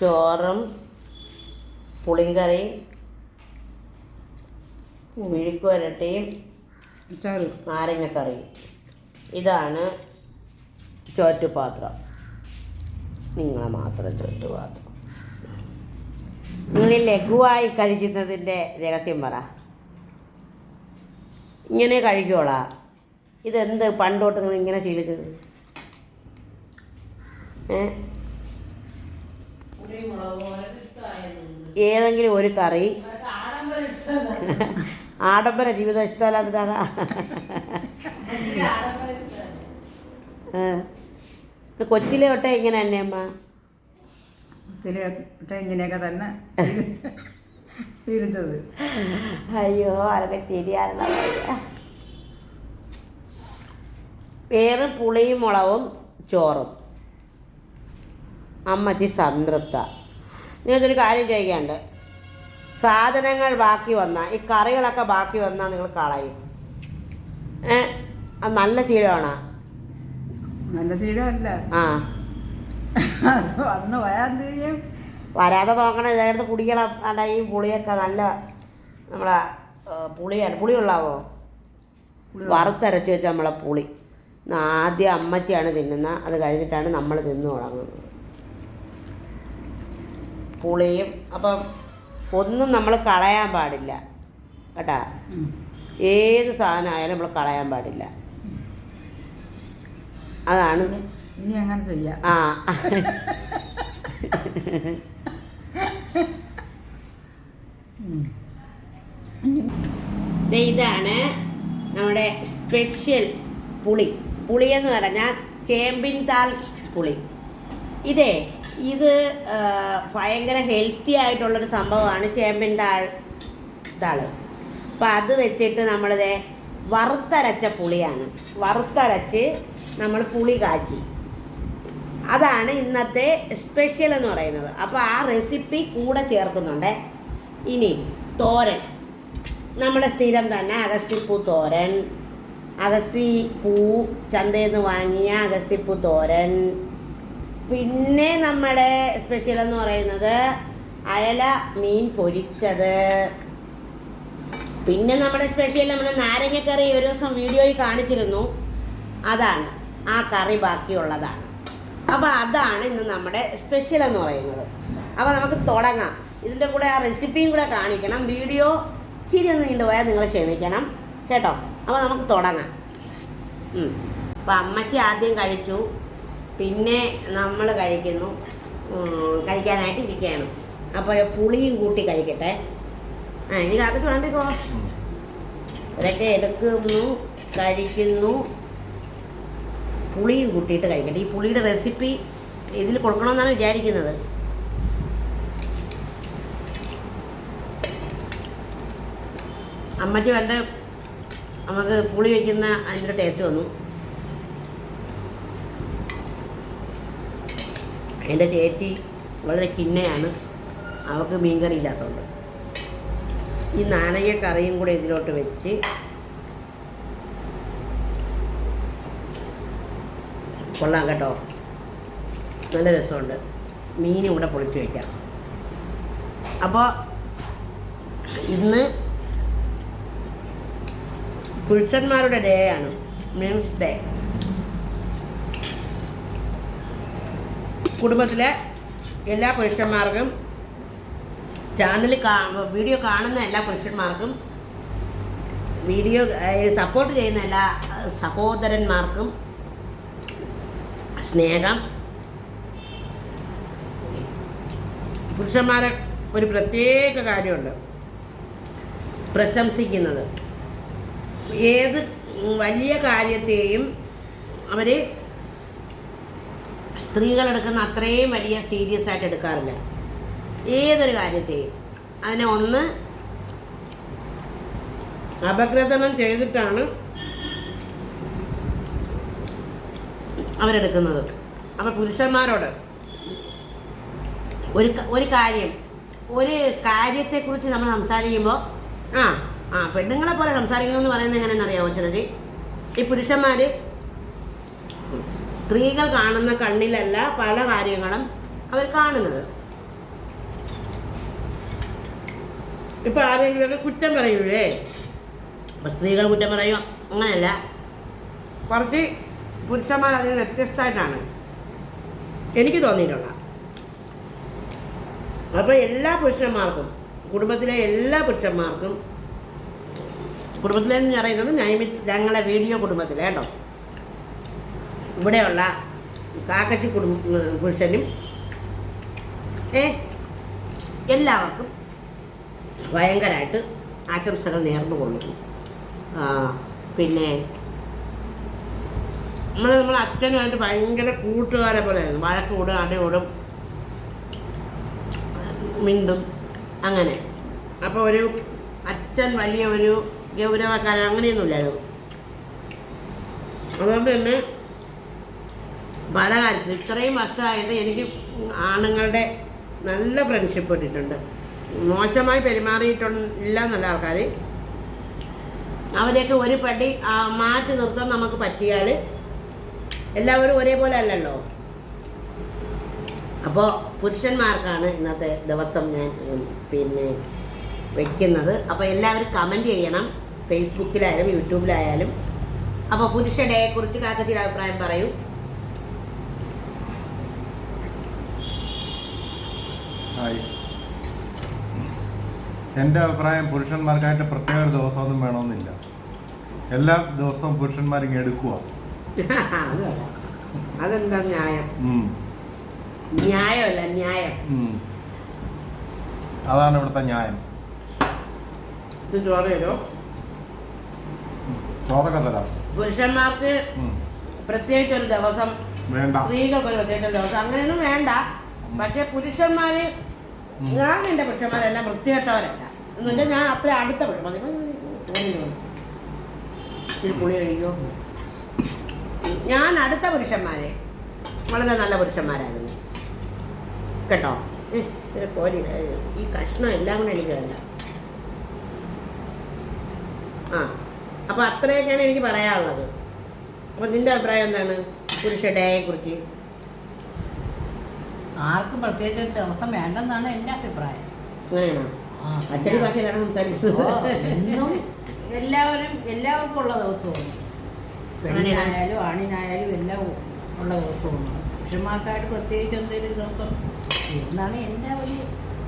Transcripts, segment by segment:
ചോറും പുളിങ്കറിയും മെഴുക്ക് വരട്ടിയും അച്ചാറ് നാരങ്ങക്കറിയും. ഇതാണ് ചോറ്റുപാത്രം. നിങ്ങളെ മാത്രം ചോറ്റുപാത്രം. നിങ്ങൾ ലഘുവായി കഴിക്കുന്നതിന്റെ രഹസ്യം പറ. ഇങ്ങനെ കഴിക്കോളാ ഇതെന്ത് പണ്ടോട്ട് നിങ്ങൾ ഇങ്ങനെ ശീലിച്ചത്? ഏതെങ്കിലും ഒരു കറി. ആഡംബര ജീവിതം ഇഷ്ടമല്ലാത്തതാണ്? കൊച്ചിലെ ഒട്ടേ ഇങ്ങനെ തന്നെ അമ്മ കൊച്ചിലെ ഒട്ടേ ഇങ്ങനെയൊക്കെ തന്നെ. ശീലിച്ചത്. അയ്യോ അതൊക്കെ ശരിയാണ് വേറെ പുളിയും മുളകും ചോറും. അമ്മച്ചി സംതൃപ്ത. നിങ്ങൾക്കൊരു കാര്യം ചെയ്യാണ്ട് സാധനങ്ങൾ ബാക്കി വന്നാൽ ഈ കറികളൊക്കെ ബാക്കി വന്നാൽ നിങ്ങൾ കളയും. ഏ അത് നല്ല ശീലമാണ്? നല്ല ശീലമല്ല. ആ. വന്ന് പോയാൽ എന്ത് ചെയ്യും? വരാതെ നോക്കണം ഇതായിരുന്നു കുടിക്കണം. അല്ല ഈ പുളിയൊക്കെ നല്ല നമ്മളെ പുളിയാണ്. പുളി ഉള്ളാവോ വറുത്തരച്ച് വെച്ച നമ്മളെ പുളി. ആദ്യം അമ്മച്ചിയാണ് തിന്നുന്നത് അത് കഴിഞ്ഞിട്ടാണ് നമ്മൾ തിന്നു തുടങ്ങുന്നത്. പുളിയും അപ്പം ഒന്നും നമ്മൾ കളയാൻ പാടില്ല. കേട്ടാ. ഏത് സാധനമായാലും നമ്മൾ കളയാൻ പാടില്ല. അതാണ് ഇനി അങ്ങനെ ചെയ്യാം. ആ. ഇതാണ് നമ്മുടെ സ്പെഷ്യൽ പുളി. പുളി എന്ന് പറഞ്ഞാൽ ചേമ്പിൻ താൽ പുളി. ഇതേ ഇത് ഭയങ്കര ഹെൽത്തി ആയിട്ടുള്ളൊരു സംഭവമാണ് ചേമ്പിൻ താൾ താൾ അപ്പം അത് വെച്ചിട്ട് നമ്മളിത് വറുത്തരച്ച പുളിയാണ്. വറുത്തരച്ച് നമ്മൾ പുളി കാച്ചി. അതാണ് ഇന്നത്തെ സ്പെഷ്യൽ എന്ന് പറയുന്നത്. അപ്പോൾ ആ റെസിപ്പി കൂടെ ചേർക്കുന്നുണ്ട്. ഇനി തോരൻ. നമ്മുടെ സ്ഥിരം തന്നെ അഗസ്തിപ്പൂ തോരൻ അഗസ്തി പൂ ചന്തയിൽ നിന്ന് വാങ്ങിയ അഗസ്തിപ്പൂ തോരൻ. പിന്നെ നമ്മുടെ സ്പെഷ്യൽ എന്ന് പറയുന്നത് അയല മീൻ പൊരിച്ചത്. പിന്നെ നമ്മുടെ സ്പെഷ്യൽ നമ്മുടെ നാരങ്ങക്കറി ഒരു ദിവസം വീഡിയോയിൽ കാണിച്ചിരുന്നു. അതാണ് ആ കറി ബാക്കിയുള്ളതാണ്. അപ്പോൾ അതാണ് ഇന്ന് നമ്മുടെ സ്പെഷ്യൽ എന്ന് പറയുന്നത്. അപ്പോൾ നമുക്ക് തുടങ്ങാം. ഇതിന്റെ കൂടെ ആ റെസിപ്പിയും കൂടെ കാണിക്കണം. വീഡിയോ ഇച്ചിരി ഒന്ന് നീണ്ടുപോയാൽ നിങ്ങൾ ക്ഷമിക്കണം. കേട്ടോ? അപ്പോൾ നമുക്ക് തുടങ്ങാം. അപ്പോൾ അമ്മച്ചി ആദ്യം കഴിച്ചു. പിന്നെ നമ്മൾ കഴിക്കുന്നു. കഴിക്കാനായിട്ട് ഇരിക്കുകയാണ്. അപ്പോൾ പുളിയും കൂട്ടി കഴിക്കട്ടെ. ആ ഇനി കാത്തിട്ട് വേണ്ടിക്കോ? ഇതൊക്കെ എടുക്കുന്നു കഴിക്കുന്നു. പുളിയും കൂട്ടിയിട്ട് കഴിക്കട്ടെ. ഈ പുളിയുടെ റെസിപ്പി ഇതിൽ കൊടുക്കണമെന്നാണ് വിചാരിക്കുന്നത്. അമ്മച്ചി വേണ്ട നമുക്ക് പുളി വയ്ക്കുന്ന അതിന്റെ ടേസ്റ്റ് വന്നു. എന്റെ ചേച്ചി വളരെ കിണ്ണയാണ്. അവൾക്ക് മീൻകറി ഇല്ലാത്തതുകൊണ്ട് ഈ നാരങ്ങ കറിയും കൂടെ ഇതിലോട്ട് വെച്ച് കൊള്ളാം കേട്ടോ. നല്ല രസമുണ്ട്. മീനും കൂടെ പൊളിച്ച് വയ്ക്കാം അപ്പോൾ ഇന്ന് പുരുഷന്മാരുടെ ഡേ ആണ്. മീൻസ് ഡേ കുടുംബത്തിലെ എല്ലാ പുരുഷന്മാർക്കും ചാനൽ വീഡിയോ കാണുന്ന എല്ലാ പുരുഷന്മാർക്കും വീഡിയോ സപ്പോർട്ട് ചെയ്യുന്ന എല്ലാ സഹോദരന്മാർക്കും സ്നേഹം. പുരുഷന്മാരെ ഒരു പ്രത്യേക കാര്യമുണ്ട്. പ്രശംസിക്കുന്നത്. ഏത് വലിയ കാര്യത്തെയും അവർ സ്ത്രീകളെടുക്കുന്ന അത്രയും വലിയ സീരിയസ് ആയിട്ട് എടുക്കാറില്ല. ഏതൊരു കാര്യത്തെയും. അതിനെ ഒന്ന് അപഗ്രഥനം ചെയ്തിട്ടാണ് അവരെടുക്കുന്നത്. അപ്പോൾ പുരുഷന്മാരോട് ഒരു ഒരു കാര്യം ഒരു കാര്യത്തെക്കുറിച്ച് നമ്മൾ സംസാരിക്കുമ്പോൾ ആ ആ പെണ്ണുങ്ങളെ പോലെ സംസാരിക്കണമെന്ന് പറയുന്നത് എങ്ങനെയെന്ന് അറിയാമോ ചിലർ ഈ പുരുഷന്മാർ സ്ത്രീകൾ കാണുന്ന കണ്ണിലല്ല പല കാര്യങ്ങളും അവർ കാണുന്നത്. ഇപ്പൊ ആരെങ്കിലും കുറ്റം പറയൂലേ? അപ്പൊ സ്ത്രീകൾ കുറ്റം പറയും അങ്ങനെയല്ല. കുറച്ച് പുരുഷന്മാർ അതിന് വ്യത്യസ്തമായിട്ടാണ്. എനിക്ക് തോന്നിയിട്ടുള്ള. അപ്പോൾ എല്ലാ പുരുഷന്മാർക്കും കുടുംബത്തിലെ എല്ലാ പുരുഷന്മാർക്കും കുടുംബത്തിലെന്ന് പറയുന്നത് നൈമി ഞങ്ങളെ വീഡിയോ കുടുംബത്തിലെ കേട്ടോ. ഇവിടെയുള്ള കാക്കച്ചി കുടുംബ പുരുഷനും ഏ എല്ലാവർക്കും ഭയങ്കരമായിട്ട് ആശംസകൾ നേർന്നു കൊള്ളുന്നു പിന്നെ നമ്മൾ നമ്മളെ അച്ഛനുമായിട്ട് ഭയങ്കര കൂട്ടുകാരെ പോലെയായിരുന്നു. വഴക്ക് കൂടും അടയോടും മിണ്ടും അങ്ങനെ. അപ്പോൾ ഒരു അച്ഛൻ വലിയ ഒരു ഗൗരവക്കാരൻ അങ്ങനെയൊന്നുമില്ലായിരുന്നു. അതുകൊണ്ട് തന്നെ പല കാര്യത്തിൽ ഇത്രയും വർഷമായിട്ട് എനിക്ക് ആണുങ്ങളുടെ നല്ല ഫ്രണ്ട്ഷിപ്പ് കിട്ടിയിട്ടുണ്ട്. മോശമായി പെരുമാറിയിട്ടില്ല എന്നുള്ള ആൾക്കാർ അവരെയൊക്കെ ഒരു പടി മാറ്റി നിർത്താൻ നമുക്ക് പറ്റിയാൽ എല്ലാവരും ഒരേപോലെ അല്ലല്ലോ? അപ്പോൾ പുരുഷന്മാർക്കാണ് ഇന്നത്തെ ദിവസം ഞാൻ പിന്നെ വെക്കുന്നത്. അപ്പോൾ എല്ലാവരും കമന്റ് ചെയ്യണം. ഫേസ്ബുക്കിലായാലും യൂട്യൂബിലായാലും. അപ്പോൾ പുരുഷ ഡേയെക്കുറിച്ച് കാക്കച്ചിയുടെ അഭിപ്രായം പറയൂ. എന്റെ അഭിപ്രായം പുരുഷന്മാർക്കായിട്ട് പ്രത്യേക ഒരു ദിവസമൊന്നും വേണമെന്നില്ല. എല്ലാ ദിവസവും പുരുഷന്മാരിങ്ങ് എടുക്കുക. അതെന്താ ന്യായം ന്യായമല്ല ന്യായം. അതാണ് ഇവിടുത്തെ ന്യായം ഇത് ചോറ് ചോറൊക്കെ തരാം പുരുഷന്മാർക്ക് പ്രത്യേകിച്ച് ഒരു ദിവസം വേണ്ട സ്ത്രീകൾക്ക് ഒരു പ്രത്യേകിച്ച് ഒരു ദിവസം അങ്ങനെയൊന്നും വേണ്ട പക്ഷെ പുരുഷന്മാര് ഞാൻ എന്റെ പുരുഷന്മാരെല്ലാം വൃത്തികെട്ടവരല്ല എന്നുവെച്ചാൽ ഞാൻ അത്ര അടുത്ത പുരുഷന്മാർ പുളി കഴിക്കോ ഞാൻ അടുത്ത പുരുഷന്മാരെ. വളരെ നല്ല പുരുഷന്മാരായിരുന്നു. കേട്ടോ? ഏ, കോരി ഈ കഷ്ണം എല്ലാം കൂടെ എനിക്ക് വേണ്ട. ആ അപ്പോൾ അത്രയൊക്കെയാണ് എനിക്ക് പറയാനുള്ളത്. അപ്പോൾ നിന്റെ അഭിപ്രായം എന്താണ് പുരുഷ ഡേയെ കുറിച്ച്? ആർക്കും പ്രത്യേകിച്ച് ഒരു ദിവസം വേണ്ടെന്നാണ് എന്റെ അഭിപ്രായം. അങ്ങനെയാണോ? അച്ചടി ഭാഷയിലാണ് സംസാരിക്കുന്നത്. എല്ലാവരും എല്ലാവർക്കും ഉള്ള ദിവസമാണ് പെണ്ണിനായാലും ആണിനായാലും എല്ലാം ഉള്ള ദിവസമാണ് പുരുഷന്മാർക്കായിട്ട് പ്രത്യേകിച്ച് എന്തെങ്കിലും ദിവസം എന്നാണ് എന്റെ ഒരു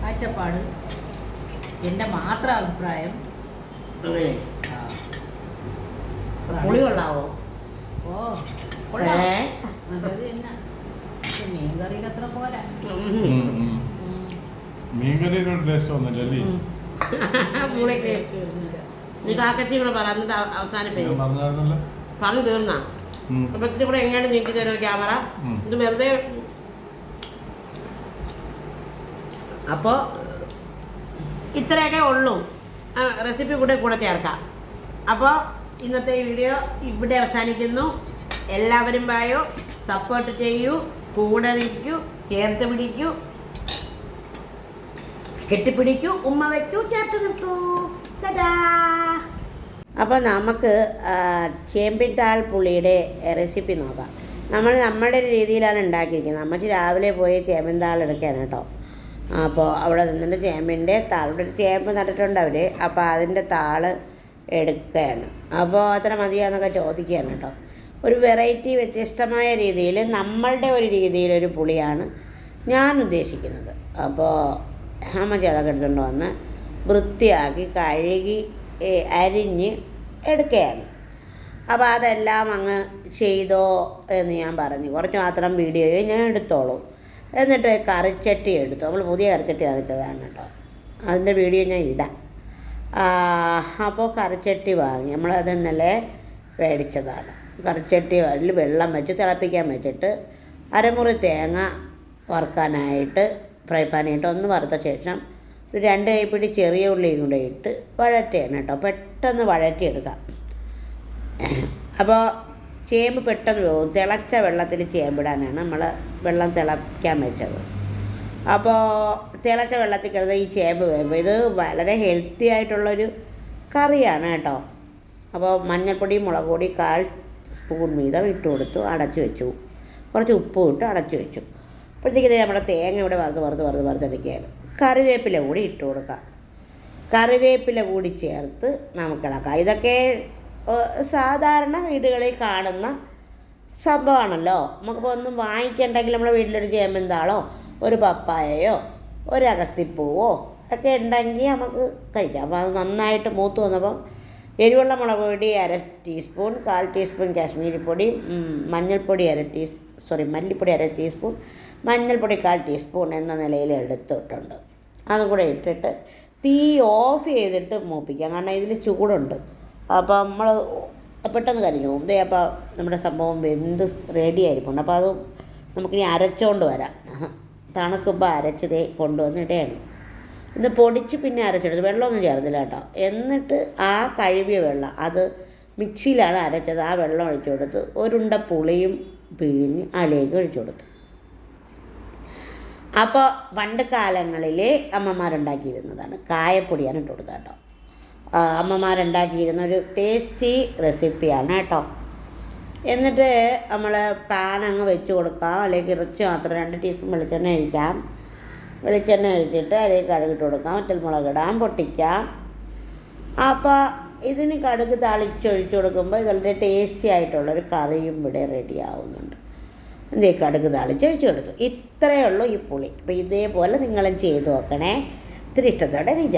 കാഴ്ചപ്പാട് എന്റെ മാത്രം അഭിപ്രായം അങ്ങനെ. പുളി കൊള്ളാവോ ഓ കൊള്ളാം. ഏ? നല്ലത് തന്നെ മീൻ കറിയിൽ അത്ര പോരാ ഉം. ഉം, ഉം. ഉം. മീൻകറിയുടെ ഒരു ടേസ്റ്റ് വന്നില്ലല്ലേ ഉം. പുളിക്ക് നീ കാക്കച്ചി കൂടെ പറ എന്നിട്ട് അവസാനം ഞാൻ പേര് പറഞ്ഞായിരുന്നല്ലോ പറഞ്ഞു തീർന്നാ. അപ്പൊ ഇത്തിരി കൂടെ എങ്ങനെയാണ് നീക്കി തരുമോ ക്യാമറ? ഇത് വെറുതെ അപ്പോൾ ഇത്രയൊക്കെ ഉള്ളൂ. റെസിപ്പി കൂടെ കൂടെ ചേർക്കാം. അപ്പോൾ ഇന്നത്തെ വീഡിയോ ഇവിടെ അവസാനിക്കുന്നു. എല്ലാവരും വായോ. സപ്പോർട്ട് ചെയ്യൂ. കൂടെ നിൽക്കൂ. ചേർത്ത് പിടിക്കൂ. കെട്ടിപ്പിടിക്കൂ. ഉമ്മ വയ്ക്കൂ. ചേർത്ത് നിർത്തൂ. തടാ അപ്പോൾ നമുക്ക് ചേമ്പിൻ പുളിയുടെ റെസിപ്പി നോക്കാം. നമ്മൾ നമ്മുടെ ഒരു രീതിയിലാണ് ഉണ്ടാക്കിയിരിക്കുന്നത്. നമ്മൾ രാവിലെ പോയി ചേമ്പിൻതാൾ എടുക്കാൻ കേട്ടോ. അപ്പോൾ അവിടെ നിന്നിട്ട് ചേമ്പിന്റെ ഇവിടെ ഒരു ചേമ്പ് നട്ടിട്ടുണ്ട് അവർ അപ്പോൾ അതിന്റെ താൾ എടുക്കുകയാണ്. അപ്പോൾ അത്ര മതിയാന്നൊക്കെ ചോദിക്കുകയാണ് കേട്ടോ. ഒരു വെറൈറ്റി വ്യത്യസ്തമായ രീതിയിൽ നമ്മളുടെ ഒരു രീതിയിലൊരു പുളിയാണ് ഞാൻ ഉദ്ദേശിക്കുന്നത്. അപ്പോൾ അമ്മച്ചി അതൊക്കെ എടുത്തുകൊണ്ട് വന്ന് വൃത്തിയാക്കി കഴുകി അരിഞ്ഞ് എടുക്കുകയാണ്. അപ്പോൾ അതെല്ലാം അങ്ങ് ചെയ്തോ എന്ന് ഞാൻ പറഞ്ഞു. കുറച്ച് മാത്രം വീഡിയോയെ ഞാൻ എടുത്തോളൂ. എന്നിട്ട് കറിച്ചട്ടി എടുത്തു. നമ്മൾ പുതിയ കറിച്ചട്ടി വാങ്ങിച്ചതാണ് കേട്ടോ. അതിന്റെ വീഡിയോ ഞാൻ ഇടാം. അപ്പോൾ കറിച്ചട്ടി വാങ്ങി. നമ്മളത് ഇന്നലെ മേടിച്ചതാണ്. കറിച്ചട്ടി അതിൽ വെള്ളം വെച്ച് തിളപ്പിക്കാൻ വെച്ചിട്ട് അരമുറി തേങ്ങ വറുക്കാനായിട്ട് ഫ്രൈ പാനിട്ട് ഒന്ന് വറുത്ത ശേഷം ഒരു രണ്ട് കൈപ്പിടി ചെറിയ ഉള്ളിയും കൂടെ ഇട്ട് വഴറ്റുകയാണ് കേട്ടോ. പെട്ടെന്ന് വഴറ്റിയെടുക്കാം. അപ്പോൾ ചേമ്പ് പെട്ടെന്ന് പോകും. തിളച്ച വെള്ളത്തിൽ ചേമ്പിടാനാണ് നമ്മൾ വെള്ളം തിളയ്ക്കാൻ വെച്ചത്. അപ്പോൾ തിളച്ച വെള്ളത്തിൽ കിടന്ന് ഈ ചേമ്പ് വേകുമ്പോൾ ഇത് വളരെ ഹെൽത്തി ആയിട്ടുള്ളൊരു കറിയാണ് കേട്ടോ. അപ്പോൾ മഞ്ഞൾപ്പൊടി മുളക് പൊടി കാൽ സ്പൂൺ വീതം ഇട്ട് കൊടുത്തു അടച്ചു വെച്ചു. കുറച്ച് ഉപ്പും ഇട്ട് അടച്ചു വെച്ചു. അപ്പോഴത്തേക്ക് നമ്മുടെ തേങ്ങ ഇവിടെ വറുത്ത് വറുത്ത് വറുത്ത് വറുത്തെടുക്കുകയാണ്. കറിവേപ്പില കൂടി ഇട്ട് കൊടുക്കാം കറിവേപ്പില കൂടി ചേർത്ത് നമുക്ക് ഇളക്കാം. ഇതൊക്കെ സാധാരണ വീടുകളിൽ കാണുന്ന സംഭവമാണല്ലോ. നമുക്കിപ്പോൾ ഒന്നും വാങ്ങിക്കണ്ടെങ്കിൽ നമ്മുടെ വീട്ടിലൊരു ചേമ്പന്താളോ ഒരു പപ്പായയോ ഒരു അഗസ്തിപ്പൂവോ ഒക്കെ ഉണ്ടെങ്കിൽ നമുക്ക് കഴിക്കാം. അപ്പോൾ അത് നന്നായിട്ട് മൂത്ത് വന്നപ്പം എരിവുള്ള മുളക് പൊടി അര ടീസ്പൂൺ കാൽ ടീസ്പൂൺ കാശ്മീരി പൊടി മഞ്ഞൾപ്പൊടി അര ടീ സോറി മല്ലിപ്പൊടി അര ടീസ്പൂൺ മഞ്ഞൾപ്പൊടി കാൽ ടീസ്പൂൺ എന്ന നിലയിൽ എടുത്തിട്ടുണ്ട്. അതും കൂടെ ഇട്ടിട്ട് തീ ഓഫ് ചെയ്തിട്ട് മൂപ്പിക്കാം. കാരണം ഇതിൽ ചൂടുണ്ട്. അപ്പോൾ നമ്മൾ പെട്ടെന്ന് കരിഞ്ഞു പോകും. ദേ അപ്പോൾ നമ്മുടെ സംഭവം വെന്ത് റെഡി ആയിരിക്കും അപ്പോൾ അത് നമുക്കിനി അരച്ചുകൊണ്ട് വരാം. തണുക്കുമ്പോൾ അരച്ചതേ ദേ കൊണ്ടുവന്ന് ഇത് പൊടിച്ച് പിന്നെ അരച്ചെടുത്ത്. വെള്ളമൊന്നും ചേർന്നില്ല കേട്ടോ. എന്നിട്ട് ആ കഴുകിയ വെള്ളം അത് മിക്സിയിലാണ് അരച്ചത്. ആ വെള്ളം ഒഴിച്ചു കൊടുത്ത് ഒരുണ്ട പുളിയും പിഴിഞ്ഞ് അതിലേക്ക് ഒഴിച്ചു കൊടുത്തു. അപ്പോൾ പണ്ട് കാലങ്ങളിൽ അമ്മമാരുണ്ടാക്കിയിരുന്നതാണ്. കായപ്പൊടിയാണ് ഇട്ട് കൊടുത്തത് കേട്ടോ. അമ്മമാരുണ്ടാക്കിയിരുന്ന ഒരു ടേസ്റ്റി റെസിപ്പിയാണ് കേട്ടോ. എന്നിട്ട് നമ്മൾ പാൻ അങ്ങ് വെച്ച് കൊടുക്കാം. അല്ലെങ്കിൽ ഇറച്ചി മാത്രം രണ്ട് ടീസ്പൂൺ വെളിച്ചെണ്ണ ഒഴിക്കാം. വെളിച്ചെണ്ണ ഒഴിച്ചിട്ട് അതിലേക്ക് കടുകിട്ട് കൊടുക്കാം. മുളക് ഇടാം പൊട്ടിക്കാം. അപ്പോൾ ഇതിന് കടുക് തളിച്ചൊഴിച്ച് കൊടുക്കുമ്പോൾ വളരെ ടേസ്റ്റി ആയിട്ടുള്ളൊരു കറിയും ഇവിടെ റെഡി ആവുന്നുണ്ട്. എന്തേ കടുക് ഒഴിച്ചു കൊടുത്തു. ഇത്രയേ ഉള്ളൂ ഈ പുളി. അപ്പോൾ ഇതേപോലെ നിങ്ങളും ചെയ്തു നോക്കണേ. ഇത്തിരി ഇഷ്ടത്തോടെ നിജ